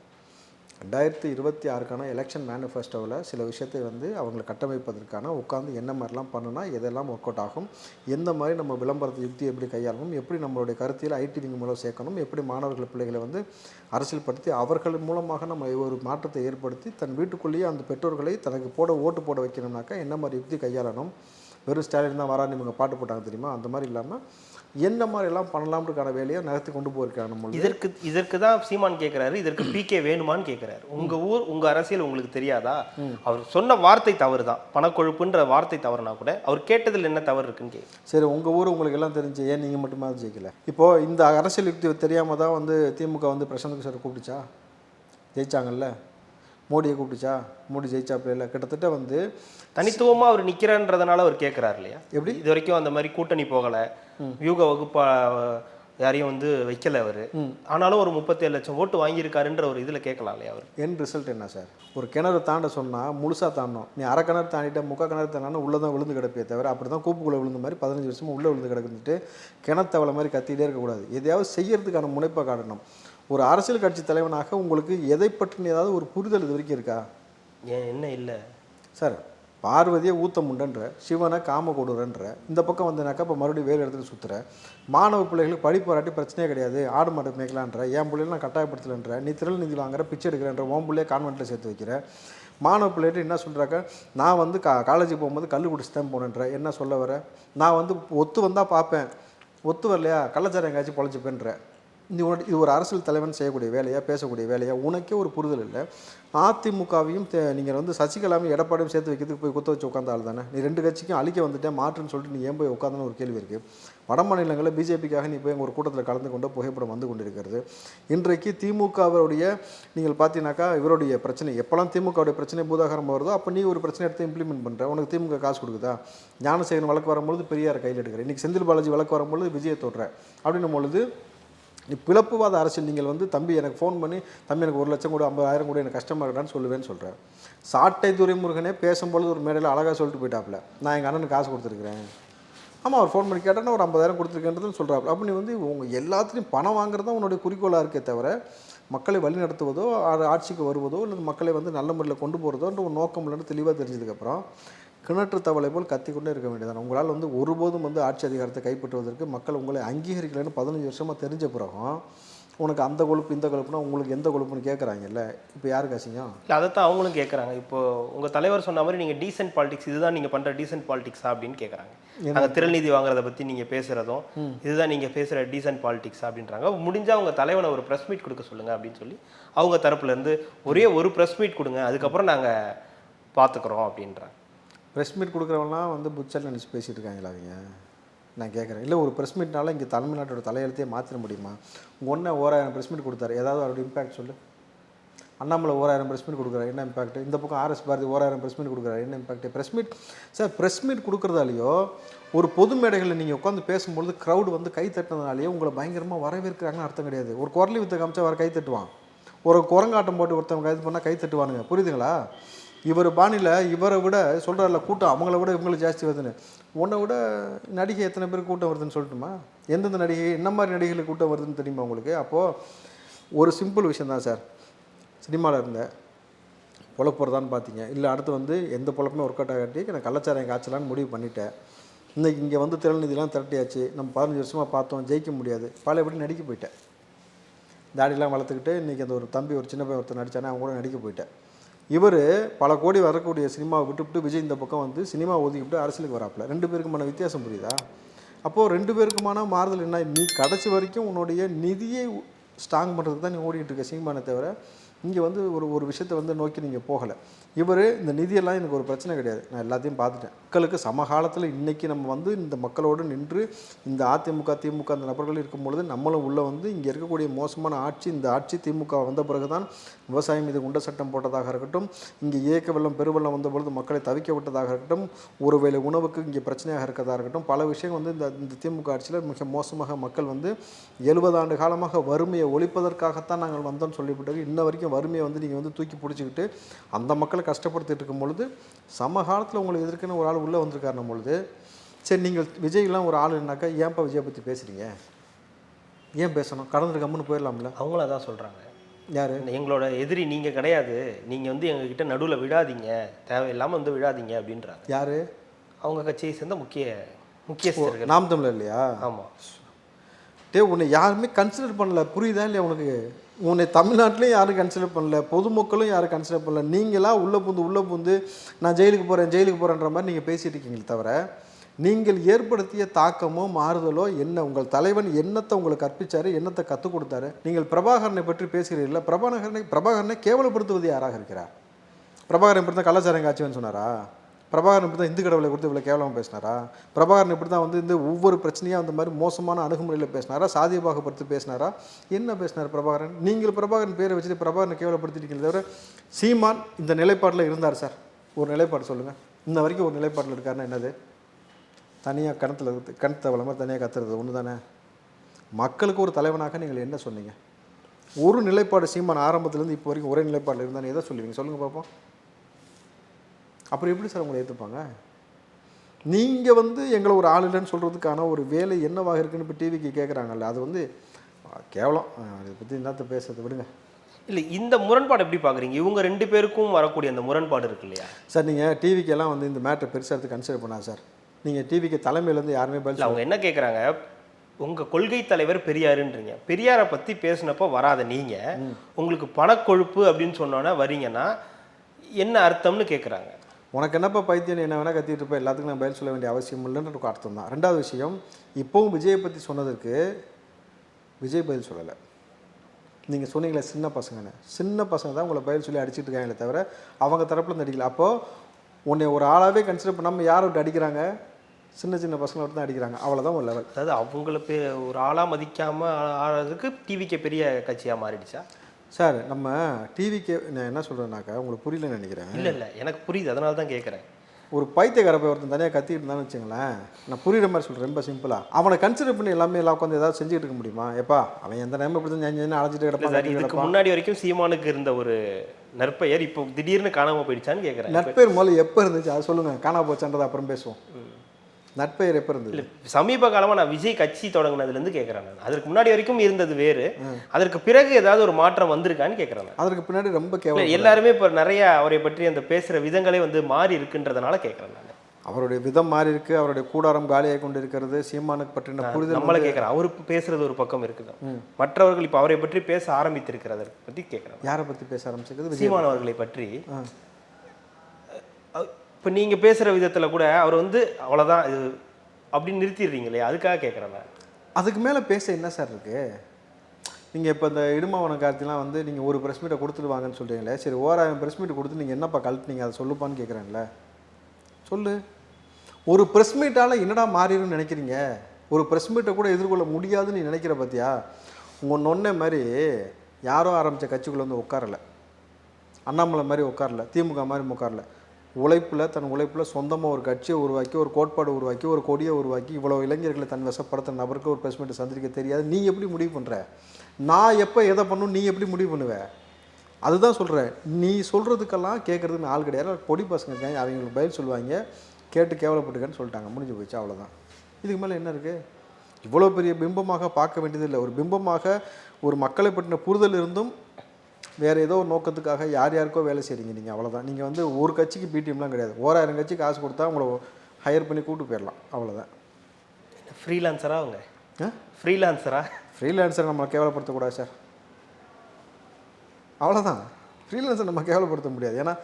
ரெண்டாயிரத்தி இருபத்தி ஆறுக்கான எலெக்ஷன் மேனிஃபெஸ்டோவில் சில விஷயத்தை வந்து அவங்களை கட்டமைப்பதற்கான உட்காந்து என்ன மாதிரிலாம் பண்ணுனா எதெல்லாம் ஒர்க் அவுட் ஆகும். எந்த மாதிரி நம்ம விளம்பரத்தை யுக்தி எப்படி கையாளணும் எப்படி நம்மளுடைய கருத்தியில் ஐடி விங் மூலம் சேர்க்கணும் எப்படி மாணவர்கள் பிள்ளைகளை வந்து அரசியல்படுத்தி அவர்கள் மூலமாக நம்ம ஒரு மாற்றத்தை ஏற்படுத்தி தன் வீட்டுக்குள்ளேயே அந்த பெற்றோர்களை தனக்கு போட ஓட்டு போட வைக்கணும்னாக்கா என்ன மாதிரி யுக்தி கையாளணும் வெறும் ஸ்டாலின் தான் வரான்னு இவங்க பாட்டு போட்டாங்க தெரியுமா? அந்த மாதிரி இல்லாமல் என்ன மாதிரிலாம் பண்ணலாம்ன்றக்கான வேலையை நகர்த்தி கொண்டு போயிருக்காங்க நம்ம இதற்கு இதற்கு தான் சீமான் கேட்குறாரு இதற்கு பிகே வேணுமான்னு கேட்குறாரு உங்க ஊர் உங்க அரசியல் உங்களுக்கு தெரியாதா? அவர் சொன்ன வார்த்தை தவறு தான் பணக்கொழுப்புன்ற வார்த்தை தவறுனா கூட அவர் கேட்டதில் என்ன தவறு இருக்குன்னு கேட்கு சரி உங்கள் ஊர் உங்களுக்கு எல்லாம் தெரிஞ்சு ஏன் நீங்கள் மட்டுமா ஜெயிக்கல? இப்போது இந்த அரசியல் யுக்தி தெரியாமல் தான் வந்து திமுக வந்து பிரசாந்த் கிஷோர் கூப்பிட்டுச்சா ஜெயிச்சாங்கல்ல? மோடியை கூப்பிட்டுச்சா? மோடி ஜெயிச்சாப்புல இல்லை. கிட்டத்தட்ட வந்து தனித்துவமா அவர் நிக்கிறன்றதுனால அவர் கேட்குறாரு இல்லையா? எப்படி? இது வரைக்கும் அந்த மாதிரி கூட்டணி போகல. வியூக வகுப்பா யாரையும் வந்து வைக்கல அவரு. ஆனாலும் ஒரு முப்பத்தேழு லட்சம் ஓட்டு வாங்கியிருக்காருன்ற ஒரு இதுல கேட்கலாம் இல்லையா அவர்? என் ரிசல்ட் என்ன சார்? ஒரு கிணறு தாண்ட சொன்னால் முழுசாக தாண்டணும். நீ அரை கிணறு தாண்டிட்ட முக்கால் கிணறு தாண்டினா உள்ளே தான் விழுந்து கிடப்பே தவிர அப்படி தான் கூப்புக்குள்ளே விழுந்த மாதிரி பதினஞ்சு வருஷமா உள்ளே விழுந்து கிடக்குன்ட்டு கிணத்தவளை மாதிரி கத்திக்கிட்டே இருக்கக்கூடாது. எதையாவது செய்யறதுக்கான முனைப்பை காட்டணும். ஒரு அரசியல் கட்சி தலைவனாக உங்களுக்கு எதை பற்றின ஏதாவது ஒரு புரிதல் இது வரைக்கும் இருக்கா? ஏன் என்ன இல்லை? சார் பார்வதியை ஊத்தமுண்டன்ற சிவனை காம கொடுறன்ற இந்த பக்கம் வந்தனாக்கா இப்போ மறுபடியும் வேறு இடத்துல சுற்றுற மாணவ பிள்ளைகளுக்கு படிப்பு வராட்டி பிரச்சனையே கிடையாது ஆடு மாடு மேய்க்கலான்ற என் பிள்ளைகளை நான் கட்டாயப்படுத்தலைன்ற நீ திரள் நிதி வாங்குற பிச்சை எடுக்கிறன்ற உன் பிள்ளைய கான்வெண்ட்டில் சேர்த்து வைக்கிற. மாணவ பிள்ளைகிட்ட என்ன சொல்கிறாக்க நான் வந்து கா காலேஜுக்கு போகும்போது கல் குடிச்சு தான் போனேன்ற என்ன சொல்ல வர? நான் வந்து ஒத்து வந்தால் பார்ப்பேன். ஒத்து வரலையா? கள்ளச்சாரம் எங்கேயாச்சும் பொழைச்சிப்பேன்ற. இது ஒரு இது ஒரு அரசியல் தலைவன் செய்யக்கூடிய வேலையாக பேசக்கூடிய வேலையாக உனக்கே ஒரு புரிதல் இல்லை. அதிமுகவையும் நீங்கள் வந்து சசிகலாவையும் எடப்பாடியும் சேர்த்து வைக்கிறதுக்கு போய் குத்த வச்சு உட்காந்த ஆள் தானே? நீ ரெண்டு கட்சிக்கும் அழிக்க வந்துட்டேன் மாற்றுன்னு சொல்லிட்டு நீ ஏன் போய் உட்காந்துன்னு ஒரு கேள்வி இருக்குது வட மாநிலங்களில் பிஜேபிக்காக நீ போய் ஒரு கூட்டத்தில் கலந்து கொண்டு புகைப்படம் வந்து கொண்டிருக்கிறது. இன்றைக்கு திமுகவுடைய நீங்கள் பார்த்தீங்கன்னாக்கா இவருடைய பிரச்சனை எப்போல்லாம் திமுகவுடைய பிரச்சனை பூதாகரம் வருதோ அப்போ நீ ஒரு பிரச்சனை எடுத்து இம்ப்ளிமெண்ட் பண்ணுற உனக்கு திமுக காசு கொடுக்குதா? ஞானசேகரன் வழக்கு வரும்பொழுது பெரியார் கையில் எடுக்கிற. இன்றைக்கி செந்தில் பாலாஜி வழக்கு வரும்பொழுது விஜயை தொடுற அப்படின்னும் பொழுது நீ பிளப்புவாத அரசியல் நீங்கள் வந்து தம்பி எனக்கு ஃபோன் பண்ணி. தம்பி எனக்கு ஒரு லட்சம் கூட ஐம்பதாயிரம் கூட எனக்கு கஷ்டமாக இருக்கான்னு சொல்லுவேன்னு சொல்கிறேன் சாட்டை துரைமுருகனே பேசும்பொழுது ஒரு மேடையில் அழகாக சொல்லிட்டு போயிட்டாப்புல. நான் எங்கள் அண்ணனுக்கு காசு கொடுத்துருக்குறேன். ஆமாம் அவர் ஃபோன் பண்ணி கேட்டால் ஒரு ஐம்பதாயிரம் கொடுத்துருக்கேன்றதுன்னு சொல்கிறாப்புல அப்போ நீ வந்து உங்கள் எல்லாத்துலேயும் பணம் வாங்குறது தான் உன்னுடைய குறிக்கோளாக இருக்கே தவிர மக்களை வழி நடத்துவதோ ஆட்சிக்கு வருவதோ இல்லை மக்களை வந்து நல்ல முறையில் கொண்டு போகிறதோன்ற ஒரு நோக்கம் இல்லைன்னு தெளிவாக தெரிஞ்சதுக்கப்புறம் கிணற்று தவளை போல் கத்திக்கொண்டே இருக்க வேண்டியதான் உங்களால் வந்து ஒருபோதும் வந்து ஆட்சி அதிகாரத்தை கைப்பற்றுவதற்கு மக்கள் உங்களை அங்கீகரிக்கலைன்னு பதினஞ்சு வருஷமாக தெரிஞ்ச பிறகும் உனக்கு அந்த கொழுப்பு இந்த கொழுப்புனா உங்களுக்கு எந்த கொழுப்புன்னு கேட்குறாங்கல்ல இப்போ யாருக்கு அசிங்கம்? இல்லை அதைத்தான் அவங்களும் கேட்குறாங்க இப்போ உங்க தலைவர் சொன்ன மாதிரி நீங்க டீசென்ட் பாலிடிக்ஸ் இதுதான் நீங்க பண்ற டீசென்ட் பாலிடிக்ஸா அப்படின்னு கேட்குறாங்க அந்த திரள் நீதி வாங்குறத பத்தி நீங்க பேசுறதும் இதுதான் நீங்க பேசுற டீசென்ட் பாலிடிக்ஸ் அப்படின்றாங்க. முடிஞ்சா உங்க தலைவனை ஒரு ப்ரெஸ் மீட் கொடுக்க சொல்லுங்க அப்படின்னு சொல்லி அவங்க தரப்புல இருந்து ஒரே ஒரு ப்ரெஸ் மீட் கொடுங்க அதுக்கப்புறம் நாங்க பாத்துக்கிறோம் அப்படின்றாங்க. ப்ரெஸ் மீட் கொடுக்குறவங்களாம் வந்து புச்சல் நினச்சி பேசிகிட்டு இருக்காங்களா அவங்க? நான் கேட்குறேன். இல்லை ஒரு ப்ரெஸ் மீட்னால இங்கே தமிழ்நாட்டோட தலையெழுத்தையே மாற்றிட முடியுமா? உங்கள் ஓராயிரம் ப்ரெஸ் மீட் கொடுத்தாரு. ஏதாவது அவரோட இம்பாக்ட் சொல்லு. அண்ணாமலை ஓராயிரம் ப்ரெஸ் மீட் கொடுக்குறாரு. என்ன இம்பாக்ட் இந்த பக்கம் ஆர்எஸ் பாரதி ஓராயிரம் ப்ரெஸ் மீட் கொடுக்குறாரு. என்ன impact press meet sir press meet கொடுக்குறதாலையோ ஒரு பொது மேடைகளில் நீங்கள் உட்காந்து பேசும்பொழுது க்ரௌடு வந்து கை தட்டினதாலேயோ உங்களை பயங்கரமாக வரவேற்கிறாங்கன்னு அர்த்தம் கிடையாது. ஒரு குரலி வித்த காமிச்சா வர கை தட்டுவான். ஒரு குரங்காட்டம் போட்டு ஒருத்தவங்க இது பண்ணால் கை தட்டுவானுங்க. புரியுதுங்களா? இவர் பாணியில் இவரை விட சொல்கிறார்ல கூட்டம் அவங்கள விட இவங்களுக்கு ஜாஸ்தி வருதுன்னு. உன்னை விட நடிகை எத்தனை பேர் கூட்டம் வருதுன்னு சொல்லட்டுமா? எந்தெந்த நடிகை என்ன மாதிரி நடிகைகளுக்கு கூட்டம் வருதுன்னு தெரியுமா உங்களுக்கு? அப்போது ஒரு சிம்பிள் விஷயம் தான் சார். சினிமாவில் இருந்தேன் பொழப்புறதான்னு பார்த்தீங்க இல்லை அடுத்து வந்து எந்த பொழப்புமே ஒர்க் அவுட் ஆகாட்டி நான் கள்ளச்சாரம் காய்ச்சலான்னு முடிவு பண்ணிட்டேன். இன்னைக்கு இங்கே வந்து திறநிதிலாம் திரட்டியாச்சு. நம்ம பதினஞ்சு வருஷமாக பார்த்தோம் ஜெயிக்க முடியாது. பழையபடி நடிக்க போயிட்டேன். தாடிலாம் வளர்த்துக்கிட்டு இன்றைக்கி அந்த ஒரு தம்பி ஒரு சின்ன பையன் ஒருத்தர் நடித்தானே அவங்க கூட நடிக்க போயிட்டேன். இவர் பல கோடி வரக்கூடிய சினிமாவை விட்டுவிட்டு விஜய் இந்த பக்கம் வந்து சினிமா ஒதுக்கிவிட்டு அரசியலுக்கு வராப்புல. ரெண்டு பேருக்குமான வித்தியாசம் புரியுதா? அப்போது ரெண்டு பேருக்குமான மாறுதல் என்ன? நீ கடைசி வரைக்கும் உன்னுடைய நிதியை ஸ்ட்ராங் பண்ணுறதுக்கு தான் நீ ஓடிட்டுருக்க சினிமானை தவிர இங்கே வந்து ஒரு ஒரு விஷயத்தை வந்து நோக்கி நீங்கள் போகலை. இவர் இந்த நிதியெல்லாம் எனக்கு ஒரு பிரச்சனை கிடையாது. நான் எல்லாத்தையும் பார்த்துட்டேன். மக்களுக்கு சமகாலத்தில் இன்றைக்கி நம்ம வந்து இந்த மக்களோடு நின்று இந்த அதிமுக திமுக அந்த நபர்கள் இருக்கும் பொழுது நம்மளும் உள்ளே வந்து இங்கே இருக்கக்கூடிய மோசமான ஆட்சி இந்த ஆட்சி திமுக வந்த பிறகு தான் விவசாயம் மீது குண்ட சட்டம் போட்டதாக இருக்கட்டும் இங்கே இயக்க வெள்ளம் பெருவெள்ளம் வந்த பொழுது மக்களை தவிக்க விட்டதாக இருக்கட்டும் ஒருவேளை உணவுக்கு இங்கே பிரச்சனையாக இருக்கிறதா இருக்கட்டும் பல விஷயம் வந்து இந்த இந்த திமுக ஆட்சியில் மிக மோசமாக மக்கள் வந்து எழுபது ஆண்டு காலமாக வறுமையை ஒழிப்பதற்காகத்தான் நாங்கள் வந்தோம்னு சொல்லிவிட்டு இன்ன வரைக்கும் வறுமையை வந்து நீங்கள் வந்து தூக்கி பிடிச்சிக்கிட்டு அந்த மக்களை கஷ்டப்படுத்திட்டு இருக்கும் பொழுது சமகாலத்தில் உங்களை எதிர்க்குன்னு ஒரு ஆள் உள்ளே வந்திருக்காருன்னும் பொழுது சரி நீங்கள் விஜய்லாம் ஒரு ஆளுனாக்கா ஏன்ப்பா விஜயை பற்றி பேசுகிறீங்க ஏன் பேசணும்? கம்முன்னு போயிடலாம்ல. அவங்களும் அதான் சொல்கிறாங்க யார்? எங்களோட எதிரி நீங்கள் கிடையாது. நீங்கள் வந்து எங்ககிட்ட நடுவில் விடாதீங்க தேவையில்லாமல் வந்து விடாதீங்க அப்படின்றாங்க. யார்? அவங்க கட்சியை சேர்ந்த முக்கிய முக்கியஸ்தர்கள். நாம் தமிழர் இல்லையா? ஆமாம் டே உன்னை யாருமே கன்சிடர் பண்ணல. புரியுதா இல்லையா உனக்கு? உன்னை தமிழ்நாட்டிலையும் யாரும் கன்சிடர் பண்ணல பொதுமக்களும் யாரும் கன்சிடர் பண்ணல. நீங்களா உள்ளே பூந்து உள்ளே பூந்து நான் ஜெயிலுக்கு போகிறேன் ஜெயிலுக்கு போகிறேன்ற மாதிரி நீங்கள் பேசிட்டு இருக்கீங்களே தவிர நீங்கள் ஏற்படுத்திய தாக்கமோ மாறுதலோ என்ன? உங்கள் தலைவன் என்னத்தை உங்களுக்கு கற்பித்தார் என்னத்தை கற்றுக் கொடுத்தாரு? நீங்கள் பிரபாகரனை பற்றி பேசுகிறீர்கள் பிரபாகரனை பிரபாகரனை கேவலப்படுத்துவது யாராக இருக்கிறார்? பிரபாகரன் பிறந்த கலாச்சாரம் காட்சின்னு சொன்னாரா? பிரபாகரன் இப்படி தான் இந்து கடவுளை கொடுத்து இவ்வளோ கேவலமாக பேசினாரா? பிரபாகரன் இப்படி தான் வந்து இந்த ஒவ்வொரு பிரச்சனையாக அந்த மாதிரி மோசமான அணுகுமுறையில் பேசினாரா? சாதிய பாகுபடுத்தி பேசினாரா? என்ன பேசினார் பிரபாகரன்? நீங்கள் பிரபாகரன் பேரை வச்சுட்டு பிரபாகரனை கேவலப்படுத்திட்டீங்களே தவிர சீமான் இந்த நிலைப்பாட்டில் இருந்தார் சார். ஒரு நிலைப்பாடு சொல்லுங்கள் இன்ன வரைக்கும் ஒரு நிலைப்பாட்டில் இருக்காருன்னா என்னது? தனியாக கணத்தில் இருந்து கணத்தை வளமாக தனியாக கத்துறது ஒன்று தானே மக்களுக்கு ஒரு தலைவனாக நீங்கள் என்ன சொன்னீங்க? ஒரு நிலைப்பாடு சீமான் ஆரம்பத்துலேருந்து இப்போ வரைக்கும் ஒரே நிலைப்பாடில் இருந்தால் எதை சொல்லுவீங்க? சொல்லுங்கள் பார்ப்போம் அப்புறம் எப்படி சார் உங்களை ஏற்றுப்பாங்க நீங்கள் வந்து எங்களை ஒரு ஆள் இல்லைன்னு சொல்கிறதுக்கான ஒரு வேலை என்னவாக இருக்குன்னு இப்போ டிவிக்கு கேட்குறாங்கல்ல அது வந்து கேவலம். இதை பற்றி என்னத்த பேசுறது விடுங்க. இல்லை இந்த முரண்பாடு எப்படி பார்க்குறீங்க இவங்க ரெண்டு பேருக்கும் வரக்கூடிய அந்த முரண்பாடு இருக்கு இல்லையா? சார் நீங்கள் டிவிக்கெல்லாம் வந்து இந்த மேட்டரை பெருசாக எடுத்து கன்சிடர் பண்ணாது சார். நீங்கள் டிவிக்கு தலைமையிலேருந்து யாருமே பதில் அவங்க என்ன கேட்குறாங்க உங்கள் கொள்கை தலைவர் பெரியாருன்றீங்க. பெரியாரை பற்றி பேசினப்போ வராத நீங்கள் உங்களுக்கு பணக்கொழுப்பு அப்படின்னு சொன்னோன்னே வரீங்கன்னா என்ன அர்த்தம்னு கேட்குறாங்க உனக்கு என்னப்பா பைத்தியம் என்ன வேணால் கத்திட்டு இருப்ப எல்லாத்துக்கும் நான் பதில் சொல்ல வேண்டிய அவசியம் இல்லைன்னு ஒரு அர்த்தம் தான். ரெண்டாவது விஷயம் இப்போவும் விஜயை பற்றி சொன்னதுக்கு விஜய் பதில் சொல்லலை. நீங்கள் சொன்னீங்களே சின்ன பசங்கன்னு. சின்ன பசங்க தான் உங்களை பதில் சொல்லி அடிச்சுட்டு இருக்காங்களே தவிர அவங்க தரப்பில் இருந்து அடிக்கல. அப்போது உன்னை ஒரு ஆளாகவே கன்சிடர் பண்ணாமல் யார் விட்டு அடிக்கிறாங்க? சின்ன சின்ன பசங்களை விட்டு தான் அடிக்கிறாங்க. அவ்வளோதான் ஒரு லெவல் அதாவது அவங்கள பே ஒரு ஆளாக மதிக்காமல் ஆடுறதுக்கு டிவிக்கு பெரிய கட்சியாக மாறிடுச்சா? சார் நம்ம டிவிக்கு நான் என்ன சொல்கிறேன்னாக்கா உங்களுக்கு புரியலன்னு நினைக்கிறேன். இல்லை இல்லை. எனக்கு புரியுது. அதனால தான் கேட்குறேன் ஒரு பைத்தியக்கார போய் ஒருத்தன் தனியாக கத்திட்டு இருந்தான்னு வச்சுங்களேன் நான் புரியுற மாதிரி சொல்கிறேன் ரொம்ப சிம்பிளாக அவனை கன்சிடர் பண்ணி எல்லாமே எல்லாம் உட்காந்து ஏதாவது செஞ்சுட்டு இருக்க முடியுமா? எப்பா அவன் எந்த நேரம் இப்படி தான் அழைச்சிட்டு கிடப்பான் இதுக்கு. முன்னாடி வரைக்கும் சீமானுக்கு இருந்த ஒரு நற்பெயர் இப்போ திடீர்னு காணாமல் போயிடுச்சான்னு கேட்குறேன் நட்பெயர் முதல்ல எப்போ இருந்துச்சு? அதை சொல்லுங்கள் காணா போச்சான்றதை அப்புறம் பேசுவோம். நட்பெயர் எப்போ இருந்தது? சமீப காலமாக நான் விஜய் கட்சி தொடங்கினதுலேருந்து கேட்குறேன் நான். அதற்கு முன்னாடி வரைக்கும் இருந்தது வேறு. அதற்கு பிறகு ஏதாவது ஒரு மாற்றம் வந்திருக்கான்னு கேட்குறேன் அதற்கு பின்னாடி ரொம்ப கேவலம் எல்லாருமே இப்போ நிறைய அவரை பற்றி அந்த பேசுகிற விதங்களே வந்து மாறி இருக்குன்றதுனால கேட்குறேன் நான். அவருடைய விதம் மாறி இருக்கு அவருடைய கூடாரம் காலியாகி கொண்டு இருக்கிறது சீமானுக்கு பற்றின புரிதல் நம்மளை கேட்குறேன் அவரு பேசுறது ஒரு பக்கம் இருக்குது மற்றவர்கள் இப்போ அவரை பற்றி பேச ஆரம்பித்திருக்கிறத பற்றி கேட்குறேன் யாரை பற்றி பேச ஆரம்பிச்சிருக்குது விஜய் சீமான் அவர்களை பற்றி. இப்போ நீங்கள் பேசுகிற விதத்தில் கூட அவர் வந்து அவ்வளோதான் இது அப்படின்னு நிறுத்திடுறீங்க இல்லையா? அதுக்காக கேட்குறேன் அதுக்கு மேலே பேச என்ன சார் இருக்கு? நீங்கள் இப்போ இந்த இடுமாவன கார்த்திலாம் வந்து நீங்கள் ஒரு ப்ரெஸ் மீட்டை கொடுத்துருவாங்கன்னு சொல்கிறீங்களே சரி ஓராயிரம் ப்ரெஸ் மீட் கொடுத்து நீங்கள் என்னப்பா கழட்டினீங்க? அதை சொல்லுப்பான்னு கேட்குறேன்ல சொல்லு. ஒரு ப்ரெஸ் மீட்டால் என்னடா மாறிடும்னு நினைக்கிறீங்க? ஒரு ப்ரெஸ் மீட்டை கூட எதிர்கொள்ள முடியாதுன்னு நீ நினைக்கிற பார்த்தியா உங்கள் நொன்ன மாதிரி யாரோ ஆரம்பித்த கட்சிக்குள்ளே வந்து உட்காரல. அண்ணாமலை மாதிரி உட்காரல திமுக மாதிரி உட்காரல. உழைப்பில் தன் உழைப்பில் சொந்தமாக ஒரு கட்சியை உருவாக்கி ஒரு கோட்பாடு உருவாக்கி ஒரு கொடியை உருவாக்கி இவ்வளோ இளைஞர்களை தன் வசப்படுத்த நபருக்கு ஒரு ப்ரெஸ் மீட்டை சந்திக்க தெரியாது. நீ எப்படி முடிவு பண்ணுற நான் எப்போ எதை பண்ணணும் நீ எப்படி முடிவு பண்ணுவ? அதுதான் சொல்கிறேன் நீ சொல்கிறதுக்கெல்லாம் கேட்குறதுக்கு ஆள் கிடையாது. பொடி பசங்க இருக்காங்க. அவங்களுக்கு பதில் சொல்லுவாங்க. கேட்டு கேவலப்பட்டுக்கன்னு சொல்லிட்டாங்க. முடிஞ்சு போச்சு. அவ்வளோதான் இதுக்கு மேலே என்ன இருக்குது இவ்வளோ பெரிய பிம்பமாக பார்க்க வேண்டியதில்லை. ஒரு பிம்பமாக ஒரு மக்களை பற்றின புரிதல் இருந்தும் வேறு ஏதோ ஒரு நோக்கத்துக்காக யார் யாருக்கோ வேலை செய்கிறீங்க நீங்கள் அவ்வளோதான் நீங்கள் வந்து ஒரு கட்சிக்கு பிடிஎம்லாம் கிடையாது. ஓராயிரம் கட்சி காசு கொடுத்தா உங்களை ஹையர் பண்ணி கூட்டு போயிடலாம் அவ்வளோதான் ஃப்ரீலான்சரா அவங்க? ஃப்ரீலான்சரா ஃப்ரீலான்சரை நம்ம கேவலப்படுத்தக்கூடாது சார் அவ்வளோதான் ஃப்ரீலான்சர் நம்ம கேவலப்படுத்த முடியாது. ஏன்னா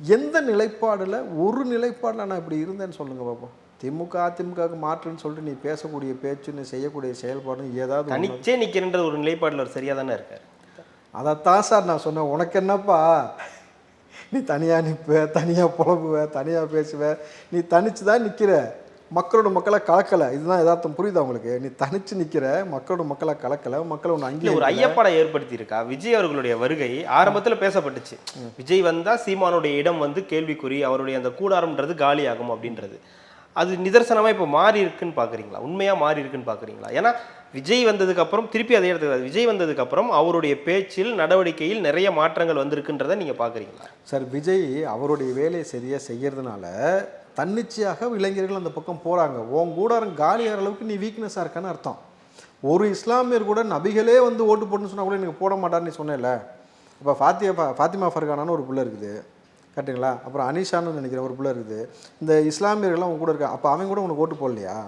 எந்த நிலைப்பாடில் ஒரு நிலைப்பாடில் நான் இப்படி இருந்தேன்னு சொல்லுங்கள் பார்ப்போம் திமுக அதிமுகவுக்கு மாற்றுன்னு சொல்லிட்டு நீ பேசக்கூடிய பேச்சு நீ செய்யக்கூடிய செயல்பாடும் ஏதாவது தனிச்சே நிற்கிறன்ற ஒரு நிலைப்பாடில் சரியாக தானே இருக்கார்? அதைத்தான் சார் நான் சொன்னேன். உனக்கு என்னப்பா? நீ தனியாக நிற்ப தனியாக புலம்புவ தனியாக பேசுவ. நீ தனிச்சு தான் நிற்கிற மக்களோட மக்களை கலக்கலை. இதுதான் யதார்த்தம். புரியுதா உங்களுக்கு? நீ தனிச்சு நிற்கிற மக்களோட மக்களை கலக்கலை மக்களை ஒன்று இல்ல ஒரு ஐயப்பாடை ஏற்படுத்தி இருக்கா விஜய் அவர்களுடைய வருகை ஆரம்பத்துல பேசப்பட்டுச்சு. விஜய் வந்தா சீமானுடைய இடம் வந்து கேள்விக்குறி அவருடைய அந்த கூடாரம்ன்றது காலியாகும் அப்படின்றது. அது நிதர்சனமா இப்போ மாறி இருக்குன்னு பாக்குறீங்களா? உண்மையா மாறி இருக்குன்னு பாக்குறீங்களா? ஏன்னா விஜய் வந்ததுக்கப்புறம் திருப்பி அதே இடத்துக்கு விஜய் வந்ததுக்கப்புறம் அவருடைய பேச்சில் நடவடிக்கையில் நிறைய மாற்றங்கள் வந்திருக்குன்றதை நீங்கள் பார்க்குறீங்களா? சார் விஜய் அவருடைய வேலையை சரியாக செய்கிறதுனால தன்னிச்சையாக இளைஞர்கள் அந்த பக்கம் போகிறாங்க உன் கூடாரம் காலியாகிற அளவுக்கு நீ வீக்னஸாக இருக்கான்னு அர்த்தம். ஒரு இஸ்லாமியர் கூட நபிகளே வந்து ஓட்டு போட்டுன்னு சொன்னால் கூட எனக்கு போட மாட்டான்னு நீ இப்போ ஃபாத்தியா ஃபாத்திமா ஃபர்கானான்னு ஒரு பிள்ளை இருக்குது. கரெக்டுங்களா அப்புறம் அனிஷான்னு நினைக்கிற ஒரு பிள்ளை இருக்குது. இந்த இஸ்லாமியர்கள்லாம் உங்க கூட இருக்கா? அப்போ அவன் கூட உனக்கு ஓட்டு போடலையா?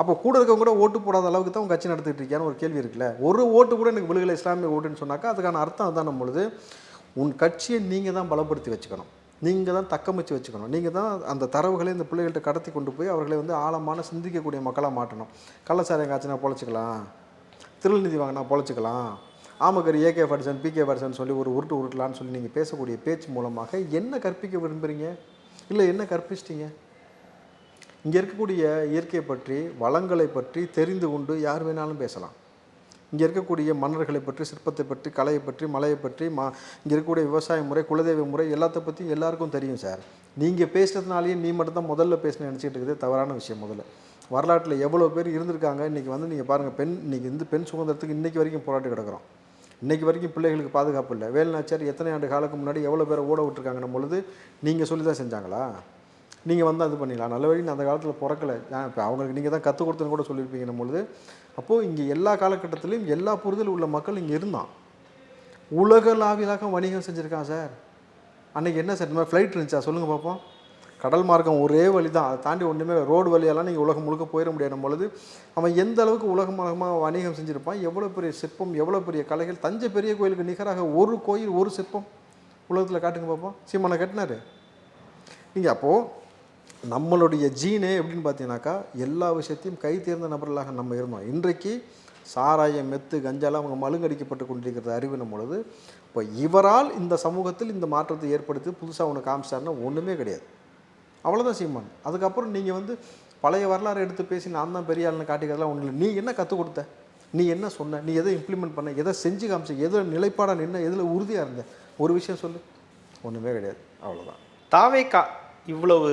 அப்போ கூட இருக்கவங்க கூட ஓட்டு போடாத அளவுக்கு தான் உன் கட்சி நடத்திட்டு இருக்கியான்னு ஒரு கேள்வி இருக்குல்ல? ஒரு ஓட்டு கூட எனக்கு விழுகலை இஸ்லாமிய ஓட்டுன்னு சொன்னாக்கா அதுக்கான அர்த்தம் அதான் பொழுது. உன் கட்சியை நீங்கள் தான் பலப்படுத்தி வச்சுக்கணும். நீங்கள் தான் தக்கமைச்சு வச்சுக்கணும். நீங்கள் தான் அந்த தரவுகளை இந்த பிள்ளைகள்கிட்ட கடத்தி கொண்டு போய் அவர்களை வந்து ஆழமான சிந்திக்கக்கூடிய மக்களாக மாட்டணும். கள்ளச்சாரம் காய்ச்சினா பொழைச்சிக்கலாம். திருநிதி வாங்கினா பொழைச்சிக்கலாம். ஆமக்கர் ஏகே ஃபட்சன் பிகே ஃபட்சன் சொல்லி ஒரு உருட்டு உருட்டலான்னு சொல்லி நீங்கள் பேசக்கூடிய பேச்சு மூலமாக என்ன கற்பிக்க விரும்புகிறீங்க இல்லை என்ன கற்பிச்சிட்டிங்க? இங்கே இருக்கக்கூடிய இயற்கையை பற்றி வளங்களை பற்றி தெரிந்து கொண்டு யார் வேணாலும் பேசலாம். இங்கே இருக்கக்கூடிய மன்னர்களை பற்றி சிற்பத்தை பற்றி கலையை பற்றி மலையை பற்றி மா இங்கே இருக்கக்கூடிய விவசாய முறை குலதெய்வ முறை எல்லாத்த பற்றி எல்லாருக்கும் தெரியும் சார். நீங்கள் பேசுறதுனாலேயே நீ மட்டும் தான் முதல்ல பேச நினச்சிட்டு இருக்குது. தவறான விஷயம் முதல்ல. வரலாற்றில் எவ்வளோ பேர் இருந்திருக்காங்க இன்றைக்கி வந்து நீங்கள் பாருங்கள் பெண் இன்றைக்கி இந்த பெண் சுதந்திரத்துக்கு இன்றைக்கி வரைக்கும் போராட்டி கிடக்கிறோம். இன்றைக்கி வரைக்கும் பிள்ளைகளுக்கு பாதுகாப்பு இல்லை. வேலுநாச்சியார் எத்தனை ஆண்டு காலத்துக்கு முன்னாடி எவ்வளோ பேரை ஓட விட்டுருக்காங்கன்னும் பொழுது நீங்கள் சொல்லி தான் செஞ்சாங்களா? நீங்கள் வந்து அது பண்ணிடலாம். நல்ல வழி அந்த காலத்தில் பிறக்கலை. இப்போ அவங்களுக்கு நீங்கள் தான் கற்றுக் கொடுத்துன்னு கூட சொல்லியிருப்பீங்கன்னும் பொழுது அப்போது இங்கே எல்லா காலகட்டத்திலையும் எல்லா புரிதல் உள்ள மக்கள் இங்கே இருந்தான். உலகளாவியதாக வணிகம் செஞ்சுருக்கான் சார். அன்றைக்கி என்ன சார்? இந்த மாதிரி ஃப்ளைட் இருந்துச்சா? சொல்லுங்கள் பார்ப்போம் கடல் மார்க்கம் ஒரே வழி தான் அதை தாண்டி ஒன்றுமே ரோடு வழியெல்லாம் நீங்கள் உலகம் முழுக்க போயிட முடியாத பொழுது அவன் எந்த அளவுக்கு உலகமாக வணிகம் செஞ்சுருப்பான்? எவ்வளோ பெரிய சிற்பம் எவ்வளோ பெரிய கலைகள்? தஞ்சை பெரிய கோயிலுக்கு நிகராக ஒரு கோயில் ஒரு சிற்பம் உலகத்தில் காட்டுங்க பார்ப்போம் சீமானை கட்டினாரு. நீங்கள் அப்போது நம்மளுடைய ஜீனே எப்படின்னு பார்த்தீங்கன்னாக்கா எல்லா விஷயத்தையும் கை தேர்ந்த நபர்களாக நம்ம இருந்தோம். இன்றைக்கு சாராயம் மெத்து கஞ்சாலாம் அவங்க மழுங்கடிக்கப்பட்டு கொண்டிருக்கிறது அறிவினும் பொழுது இப்போ இவரால் இந்த சமூகத்தில் இந்த மாற்றத்தை ஏற்படுத்தி புதுசாக ஒன்று காமிச்சாருன்னா ஒன்றுமே கிடையாது. அவ்வளோதான் சீமான். அதுக்கப்புறம் நீங்கள் வந்து பழைய வரலாறு எடுத்து பேசி நான் தான் பெரிய ஆள்னு காட்டிக்கிறதுலாம் ஒன்றும் இல்லை. நீ என்ன கற்றுக் கொடுத்த? நீ என்ன சொன்ன? நீ எதை இம்ப்ளிமெண்ட் பண்ண? எதை செஞ்சு காமிச்ச? எதில் நிலைப்பாடாக நின்ன? எதில் உறுதியாக இருந்த? ஒரு விஷயம் சொல்லு. ஒன்றுமே கிடையாது. அவ்வளோதான் தாவேக்கா இவ்வளவு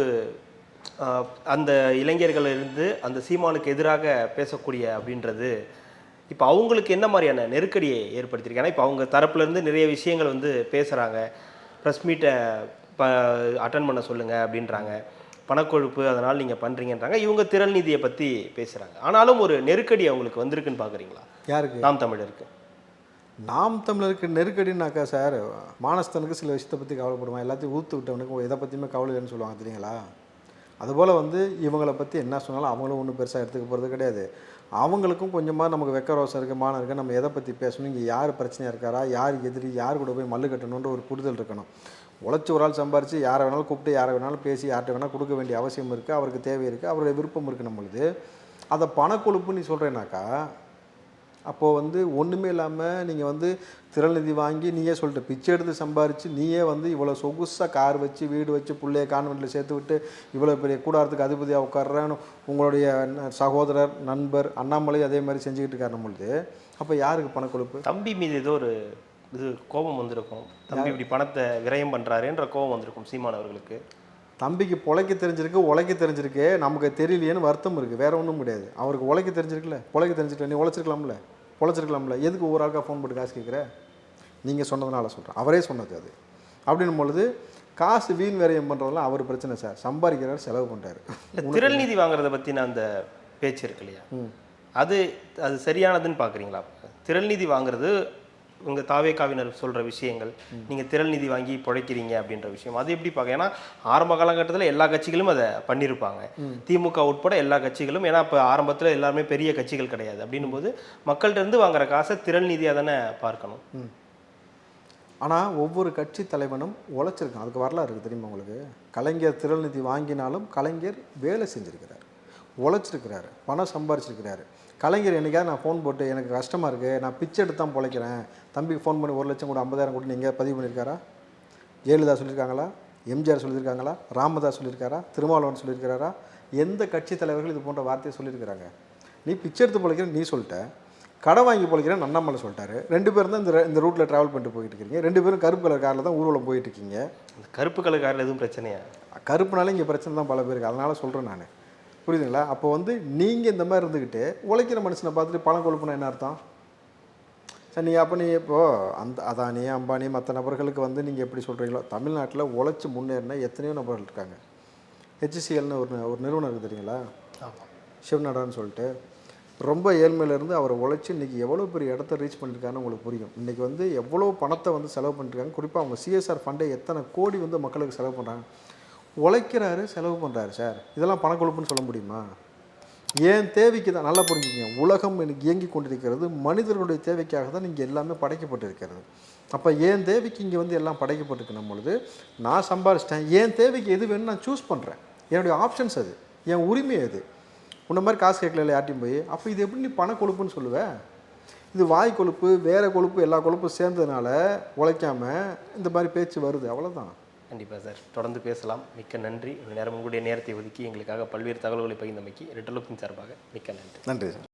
அந்த இளைஞர்கள் இருந்து அந்த சீமானுக்கு எதிராக பேசக்கூடிய அப்படின்றது இப்போ அவங்களுக்கு என்ன மாதிரியான நெருக்கடியை ஏற்படுத்தியிருக்கு? ஏன்னா இப்போ அவங்க தரப்புல இருந்து நிறைய விஷயங்கள் வந்து பேசுகிறாங்க ப்ரெஸ் மீட்டை ப அட்டன் பண்ண சொல்லுங்கள் அப்படின்றாங்க. பணக்கொழுப்பு அதனால் நீங்கள் பண்ணுறீங்கன்றாங்க இவங்க திரள் நிதியை பற்றி பேசுகிறாங்க ஆனாலும் ஒரு நெருக்கடி அவங்களுக்கு வந்திருக்குன்னு பார்க்குறீங்களா யாருக்கு? நாம் தமிழருக்கு. நாம் தமிழருக்கு நெருக்கடினாக்கா சார் மானஸ்தனுக்கு சில விஷயத்தை பற்றி கவலைப்படுவான் எல்லாத்தையும் ஊற்று விட்டவனுக்கு எதை பற்றியுமே கவலை இல்லைன்னு சொல்லுவாங்க தெரியுங்களா? அதுபோல் வந்து இவங்களை பற்றி என்ன சொன்னாலும் அவங்களும் ஒன்றும் பெருசாக எடுத்துக்க போகிறது கிடையாது. அவங்களுக்கும் கொஞ்சமாக நமக்கு வெக்க ரோசம் இருக்குது மானம் இருக்குது நம்ம எதை பற்றி பேசணும்? இங்கே யார் பிரச்சனையாக இருக்காரா? யார் எதிரி? யார் கூட போய் மல்லு கட்டணுன்ற ஒரு புரிதல் இருக்கணும். உழைச்சி ஒரு ஆள் சம்பாரித்து யாரை வேணாலும் கூப்பிட்டு யாரை வேணாலும் பேசி யார்கிட்ட வேணால் கொடுக்க வேண்டிய அவசியம் இருக்குது அவருக்கு தேவை இருக்குது அவருடைய விருப்பம் இருக்குது நம்மளுது. அதை பணக்கொழுப்பு நீ சொல்கிறேனாக்கா அப்போது வந்து ஒன்றுமே இல்லாமல் நீங்கள் வந்து திரள்நிதி வாங்கி நீயே சொல்லிட்ட பிச்சை எடுத்து சம்பாரித்து நீயே வந்து இவ்வளோ சொகுசாக கார் வச்சு வீடு வச்சு பிள்ளைய கான்வெண்ட்டில் சேர்த்து விட்டு இவ்வளோ பெரிய கூடாரத்துக்கு அதிபதியாக உட்கார்றேன்னு உங்களுடைய சகோதரர் நண்பர் அண்ணாமலை அதே மாதிரி செஞ்சுக்கிட்டு இருக்காரு நம்மளுது அப்போ யாருக்கு பணக்கொழுப்பு தம்பி மீது ஏதோ ஒரு இது கோபம் வந்திருக்கும். தம்பி இப்படி பணத்தை விரயம் பண்றாருன்ற கோபம் வந்திருக்கும் சீமான் அவர்களுக்கு. தம்பிக்கு பொழைக்க தெரிஞ்சிருக்கு உழைக்க தெரிஞ்சிருக்கு. நமக்கு தெரியலையேன்னு வருத்தம் இருக்குது வேற ஒன்றும் முடியாது அவருக்கு உழைக்க தெரிஞ்சிருக்குல்ல? பொழைக்க தெரிஞ்சிருக்கல நீ உழைச்சிருக்கலாம்ல? பொழைச்சிருக்கலாம்ல? எதுக்கு ஒரு ஆளுக்கா ஃபோன் போட்டு காசு கேட்குற? நீங்கள் சொன்னதுனால சொல்கிறேன் அவரே சொன்னது அது. அப்படின்னும் பொழுது காசு வீண் விரயம் பண்ணுறதெல்லாம் அவர் பிரச்சனை சார். சம்பாதிக்கிறார் செலவு பண்ணுறாரு திரள் நிதி வாங்குறத பத்தின அந்த பேச்சு இருக்கு இல்லையா? அது அது சரியானதுன்னு பாக்குறீங்களா? திரள் நிதி வாங்குறது உங்க தாவேக்காவினர் சொல்ற விஷயங்கள் நீங்க திரள் நிதி வாங்கி பிழைக்கிறீங்க அப்படின்ற விஷயம். அது எப்படி பார்க்க? ஏன்னா ஆரம்ப காலகட்டத்தில் எல்லா கட்சிகளும் அதை பண்ணியிருப்பாங்க திமுக உட்பட எல்லா கட்சிகளும் ஏன்னா இப்போ ஆரம்பத்தில் எல்லாருமே பெரிய கட்சிகள் கிடையாது. அப்படின்னும் போது மக்கள்கிட்ட இருந்து வாங்குற காசை திரள் நிதியாக தானே பார்க்கணும். ஆனால் ஒவ்வொரு கட்சி தலைவனும் உழைச்சிருக்கான். அதுக்கு வரலாறு இருக்குது தெரியுமா உங்களுக்கு? கலைஞர் திரள் நிதி வாங்கினாலும் கலைஞர் வேலை செஞ்சுருக்கிறார். உழைச்சிருக்கிறாரு. பணம் சம்பாரிச்சிருக்கிறாரு. கலைஞர் என்னைக்காவது நான் ஃபோன் போட்டு எனக்கு கஷ்டமாக இருக்குது நான் பிச்சை எடுத்து தான் பிழைக்கிறேன். தம்பிக்கு ஃபோன் பண்ணி ஒரு லட்சம் கூட ஐம்பதாயிரம் கூட நீங்கள் பதிவு பண்ணியிருக்காரா ஜெயலலிதா சொல்லியிருக்காங்களா எம்ஜிஆர் சொல்லியிருக்காங்களா ராமதாஸ் சொல்லியிருக்காரா திருமாவளவன் சொல்லியிருக்காரா எந்த கட்சி தலைவர்கள் இது போன்ற வார்த்தையை சொல்லியிருக்கிறாங்க நீ பிச்சை எடுத்து பிழைக்கிற நீ சொல்லிட்ட. கடை வாங்கி பிழைக்கிறேன் அண்ணாமலை சொல்லிட்டாரு. ரெண்டு பேரும் தான் இந்த இந்த ரூட்டில் ட்ராவல் பண்ணிட்டு போயிட்டு இருக்கீங்க. ரெண்டு பேரும் கருப்பு கலர் காரில் தான் ஊர்வலம் போயிட்டு இருக்கீங்க. கருப்பு கலர்காரில் எதுவும் பிரச்சனையா? கருப்புனால இங்கே பிரச்சனை தான் பல பேருக்கு. அதனால் சொல்கிறேன் நான். புரியுதுங்களா? அப்போ வந்து நீங்கள் இந்த மாதிரி இருந்துக்கிட்டு உழைக்கிற மனுஷனை பார்த்துட்டு பணம் கொழுப்புனா என்ன அர்த்தம்? சரி நீ அப்போ நீ இப்போது அந்த அதானி அம்பானி மற்ற நபர்களுக்கு வந்து நீங்கள் எப்படி சொல்கிறீங்களோ தமிழ்நாட்டில் உழைச்சி முன்னேறின எத்தனையோ நபர்கள் இருக்காங்க. ஹெச்சிசிஎல்னு ஒரு ஒரு நிறுவனம் இருக்குது தெரியுங்களா? சிவநடான்னு சொல்லிட்டு. ரொம்ப ஏழ்மையிலேருந்து அவர் உழைச்சி இன்றைக்கி எவ்வளோ பெரிய இடத்த ரீச் பண்ணியிருக்காருன்னு உங்களுக்கு புரியும். இன்றைக்கி வந்து எவ்வளோ பணத்தை வந்து செலவு பண்ணிருக்காங்க குறிப்பாக அவங்க சிஎஸ்ஆர் ஃபண்டை எத்தனை கோடி வந்து மக்களுக்கு செலவு பண்ணுறாங்க உழைக்கிறாரு செலவு பண்ணுறாரு சார். இதெல்லாம் பணக்கொழுப்புன்னு சொல்ல முடியுமா? ஏன் தேவைக்கு தான் நல்லா புரிஞ்சுங்க. உலகம் எனக்கு இயங்கி கொண்டிருக்கிறது மனிதர்களுடைய தேவைக்காக தான் இங்கே எல்லாமே படைக்கப்பட்டிருக்கிறது. அப்போ ஏன் தேவைக்கு இங்கே வந்து எல்லாம் படைக்கப்பட்டிருக்கணும் பொழுது நான் சம்பாரிச்சிட்டேன். ஏன் தேவைக்கு எது வேணும்னு நான் சூஸ் பண்ணுறேன் என்னுடைய ஆப்ஷன்ஸ் அது. என் உரிமை அது. உன்ன மாதிரி காசு கேட்கல யார்ட்டையும் போய் அப்போ இது எப்படி நீ பண கொழுப்புன்னு சொல்லுவேன் இது வாய் கொழுப்பு வேறு கொழுப்பு எல்லா கொழுப்பும் சேர்ந்ததுனால உழைக்காம இந்த மாதிரி பேச்சு வருது. அவ்வளோதான் கண்டிப்பாக சார். தொடர்ந்து பேசலாம். மிக்க நன்றி. நேரம் உங்களுடைய நேரத்தை ஒதுக்கி எங்களுக்காக பல்வேறு தகவல்களை பகிர்ந்தமைக்கு ரெட்டலுப்பின் சார்பாக மிக்க நன்றி. நன்றி சார்.